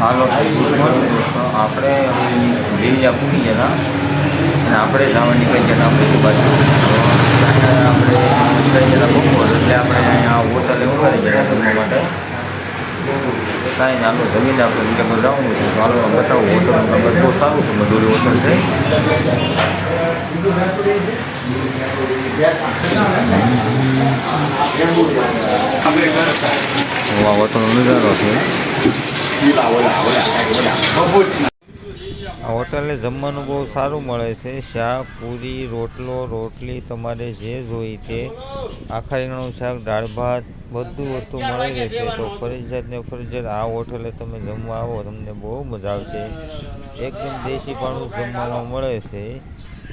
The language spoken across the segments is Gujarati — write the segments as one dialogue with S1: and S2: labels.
S1: હાલો. તો આપણે લીલી ગયા હતા અને આપણે જવા નીકળી જતા આપણે બાજુ. આપણે નીકળી ગયા બપોર. એટલે આપણે અહીંયા હોટલે ઊભા ગયા જમવા માટે. કાંઈ ને હાલો જમીન આપણે. બીજામાં જવાનું છે. હાલો બતાવું હોટલનું નંબર બહુ સારું છે મધુરી હોટલ છે. આ હોટલનો નજારો છે. આ હોટલે જમવાનું બહુ સારું મળે છે. શાક, પૂરી, રોટલો, રોટલી તમારે જે જોઈ તે આખા રીંગણું શાક, દાળ ભાત, બધું વસ્તુ મળી રહેશે. તો ફરજિયાત ને ફરજિયાત આ હોટલે તમે જમવા આવો, તમને બહુ મજા આવશે. એકદમ દેશી પાણું જમવામાં મળે છે.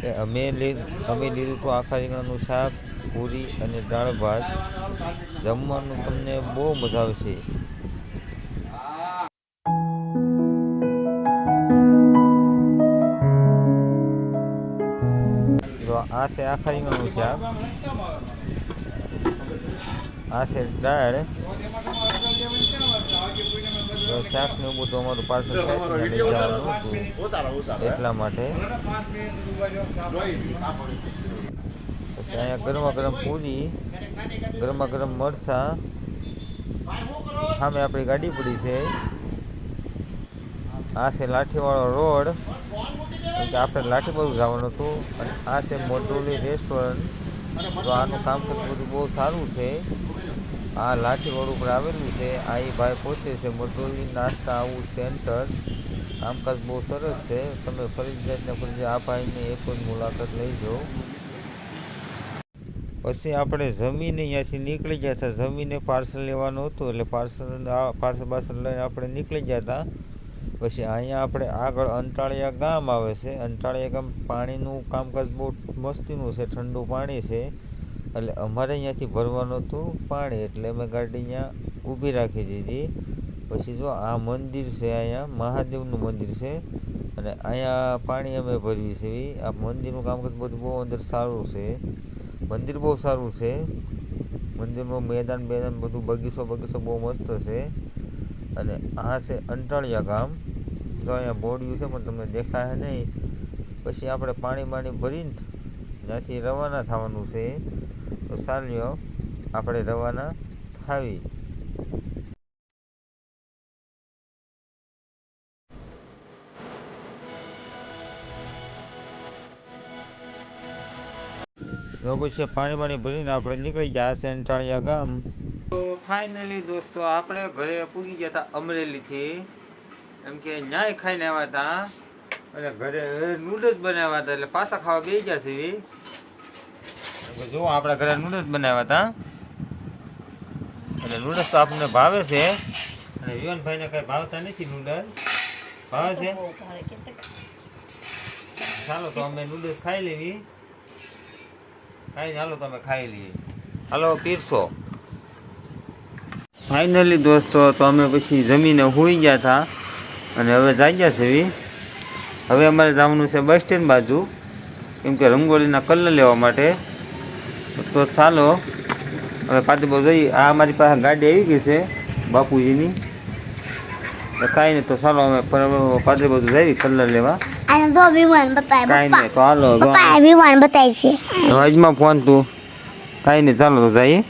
S1: એ અમે અમે લીધું તો આખા રીંગણાનું શાક, પૂરી અને દાળ ભાત. જમવાનું તમને બહુ મજા આવશે. તો આ છે આખા રીંગણનું શાક. આ છે દાળ. તો શાક ને એવું બધું અમારું પાર્સલ થાય છે લઈ જવાનું. હતું એટલા માટે. પછી અહીંયા ગરમા ગરમ પૂરી ગરમા ગરમ મરચાં. સામે આપણી ગાડી પડી છે. આ છે લાઠીવાળો રોડ. કેમ કે આપણે લાઠી બાજુ જવાનું હતું. અને આ છે મોટોલી રેસ્ટોરન્ટ તો આનું કામકાજ બધું બહુ સારું છે. આ લાઠી રોડ ઉપર આવેલું છે. આ એ ભાઈ પોતે છે મોટોલી નાસ્તા આવું સેન્ટર કામકાજ બહુ સરસ છે. તમે ફરજિયાત ને ફરજિયાત આ ભાઈને એક મુલાકાત લઈ જાઓ. પછી આપણે જમીને અહીંયાથી નીકળી ગયા હતા. જમીને પાર્સલ લેવાનું હતું એટલે પાર્સલ પાર્સલ પાર્સલ લઈને આપણે નીકળી ગયા હતા. પછી અહીંયા આપણે આગળ અંટાળિયા ગામ આવે છે. અંટાળિયા ગામ પાણીનું કામકાજ બહુ મસ્તીનું છે, ઠંડુ પાણી છે. એટલે અમારે અહીંયાથી ભરવાનું હતું પાણી, એટલે અમે ગાડી અહીંયા ઊભી રાખી દીધી. પછી જો આ મંદિર છે અહીંયા, મહાદેવનું મંદિર છે. અને અહીંયા પાણી અમે ભરવી છે. આ મંદિરનું કામકાજ બધું બહુ અંદર સારું છે. મંદિર બહુ સારું છે. મંદિરનું મેદાન બેદાન બધું બગીચો બગીચો બહુ મસ્ત છે. અને આ છે અંટાળિયા ગામ. તો અહીંયા બોડ્યું છે, પણ તમને દેખાય નહીં. પછી આપણે પાણી બાણી ભરીને ત્યાંથી રવાના થવાનું છે. તો સાલ્યો આપણે રવાના થાવી. તો પછી પાણી બાણી ભરીને આપણે નીકળી ગયા છે અંટાળિયા ગામ. ફાઇનલી દોસ્તો આપણે ઘરે પૂગી ગયા હતા અમરેલીથી. એમ કે ન્યાય ખાઈને આવ્યા હતા અને ઘરે નૂડલ્સ બનાવ્યા હતા એટલે પાછા ખાવા બે ગયા છે જો આપણા ઘરે નૂડલ્સ બનાવ્યા હતા. એટલે નૂડલ્સ તો આપણને ભાવે છે. અને યુવનભાઈને કંઈ ભાવતા નથી નૂડલ્સ ભાવે છે? ચાલો તો અમે નૂડલ્સ ખાઈ લેવી. ખાઈને ચાલો તમે ખાઈ લઈએ. હાલો પીરસો. ફાઇનલી દોસ્તો તો અમે પછી જમીને હોઈ ગયા હતા અને હવે જાગ્યા છે હવે અમારે જવાનું છે બસ સ્ટેન્ડ બાજુ કેમ કે રંગોળીના કલર લેવા માટે. તો ચાલો હવે બાજુ જઈએ. આ અમારી પાસે ગાડી આવી ગઈ છે બાપુજીની. કાંઈ નહીં તો ચાલો અમે બાજુ જઈએ કલર લેવા. કાંઈ નહીં તો હાલો હજમાં ફોન તું. કાંઈ નહીં ચાલો તો જઈએ.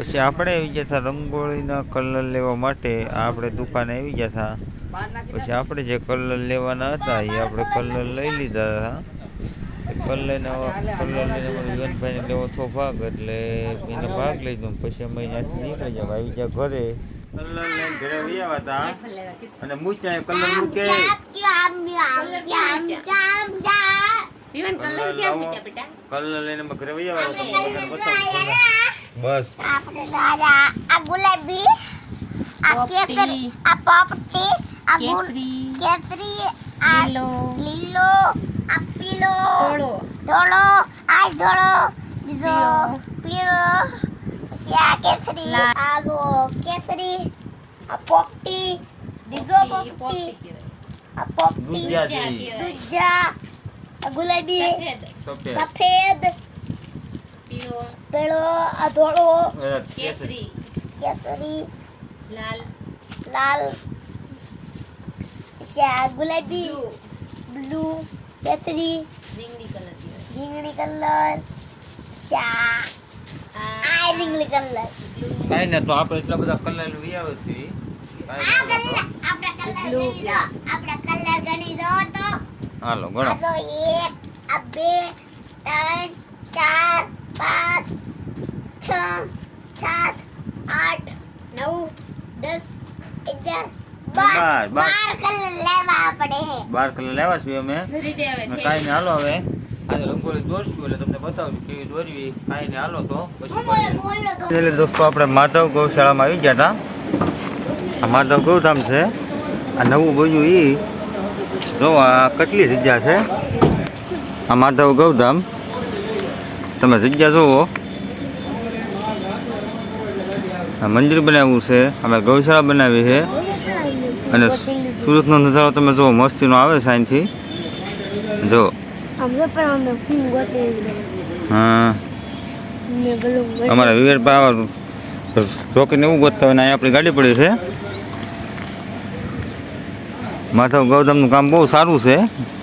S1: પછી આપણે આવી ગયા હતા રંગોળીના કલર લેવા માટે. આપણે દુકાને આવી ગયા હતા પછી આપણે જે કલર લેવાના હતા એ આપણે કલર લઈ લીધા હતા કલર લઈને કલર લઈને અમારે યુવનભાઈને લેવો હતો ભાગ એટલે એને ભાગ લઈ દઉં પછી અમે ત્યાંથી નીકળી જવા આવી ગયા ઘરે. કલર લઈને ઘરે આવ્યા હતા. અને મૂચા કલર મૂકે?
S2: કલર
S1: લઈને ઘરે આવ્યા હતા. બસ.
S3: આપણે દાદા આ ગુલાબી આ કેસર. આ પોપટી આ
S2: કેસરી.
S3: કેસરી આ
S2: લીલો.
S3: લીલો આ પીલો
S2: ધોળો.
S3: ધોળો. આ ધોળો. બીજો પીળો. પછી આ કેસરી. આ જો કેસરી આ પોપટી બીજો
S2: પોપટી.
S3: આ પોપટી. દૂજા ગુલાબી.
S2: સફેદ. પીળો
S3: પીળો આ ધોળો
S2: કેસરી.
S3: કેસરી
S2: લાલ.
S3: લાલ. ગુલાબી
S2: બ્લુ.
S3: બ્લુ કેસરી
S2: રીંગણી કલર
S3: રીંગણી કલર શ્યા આ રીંગણી કલર.
S2: બ્લુ.
S1: કાંઈ ને તો આપણે એટલા બધા કલર લઈ આવે છે
S3: આ કલર. આપણે કલર ગણી દો આપણે કલર ગણી દો તો.
S1: હાલો
S3: આ
S1: ગણો
S3: તો એક આ બે ત્રણ ચાર છ સાત આઠ નવ દસ અગિયાર બાર.
S1: બાર, બાર.
S3: કલર લેવા પડે હે.
S1: બાર કલર લેવા છીએ અમે. કાંઈ ને હાલો હવે. આજે રંગોળી દોરશું એટલે તમને બતાવું કેવી દોરવી કાંઈ ને હાલો તો. પછી એટલે દોસ્તો આપણે માધવ ગૌશાળામાં આવી ગયા હતા આ માધવ ગૌધામ છે. આ નવું બન્યું એ જો આ કેટલી જગ્યા છે? આ માધવ ગૌધામ. તમે જગ્યા જુઓ. મંદિર બનાવ્યું છે અમે ગૌશાળા બનાવી છે. અને સુરતનો નજારો તમે જુઓ મસ્તીનો આવે સાઈનથી જો હા.
S3: અમારા પેલું
S1: પાવર રોકીને એવું ગોતતા હોય ને અહીંયા આપણી ગાડી પડી છે. માધવ ગૌતમનું કામ બહુ સારું છે.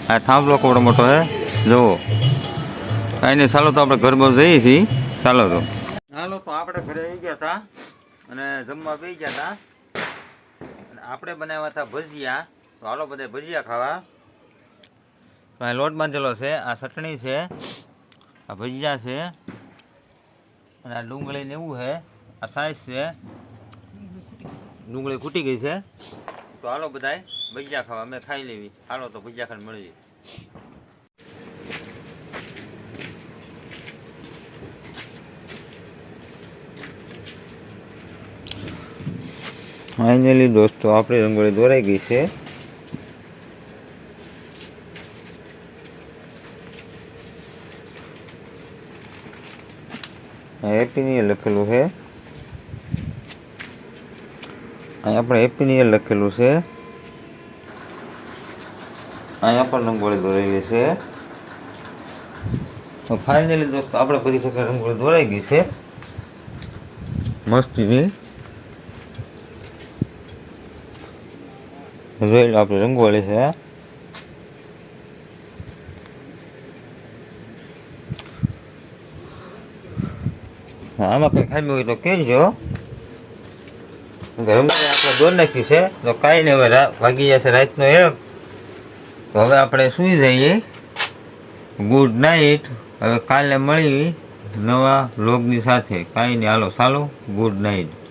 S1: આ થાંભલો કોડો મોટો છે. જુઓ. નહીં ચાલો તો આપણે ઘર બહુ જઈએ છીએ. ચાલો તો. તો આપણે ઘરે આવી ગયા હતા અને જમવા પી ગયા હતા. અને આપણે બનાવ્યા હતા ભજીયા. તો હાલો બધા ભજીયા ખાવા. તો અહીં લોટ બાંધેલો છે, આ ચટણી છે, આ ભજીયા છે, અને આ ડુંગળી ને એવું છે, આ સાઈઝ છે. ડુંગળી ખૂટી ગઈ છે. તો હાલો બધાય ભજીયા ખાવા, અમે ખાઈ લેવી. હાલો તો ભજીયા ખાઈને મળીએ. ફાઇનલી દોસ્તો આપણી રંગોળી દોરાઈ ગઈ છે હેપી ન્યુ યર લખેલું છે અહીંયા પણ હેપી ન્યુ યર લખેલું છે અહીંયા પણ રંગોળી દોરેલી છે તો ફાઇનલી દોસ્તો આપણે બધી પ્રકાર રંગોળી દોરાઈ ગઈ છે મસ્તીની જોઈ લો, આપણી રંગોળી છે. આમાં કંઈ ખામી હોય તો કહેજો. રંગોળી આપણે દોર નાખી છે, તો કાંઈ નહીં, હવે વાગી જશે રાતનો એક. તો હવે આપણે સૂઈ જઈએ. Good night. હવે કાલે મળી નવા લોગની સાથે. કાંઈ નહીં, હાલો, ચાલો, ગુડ નાઇટ.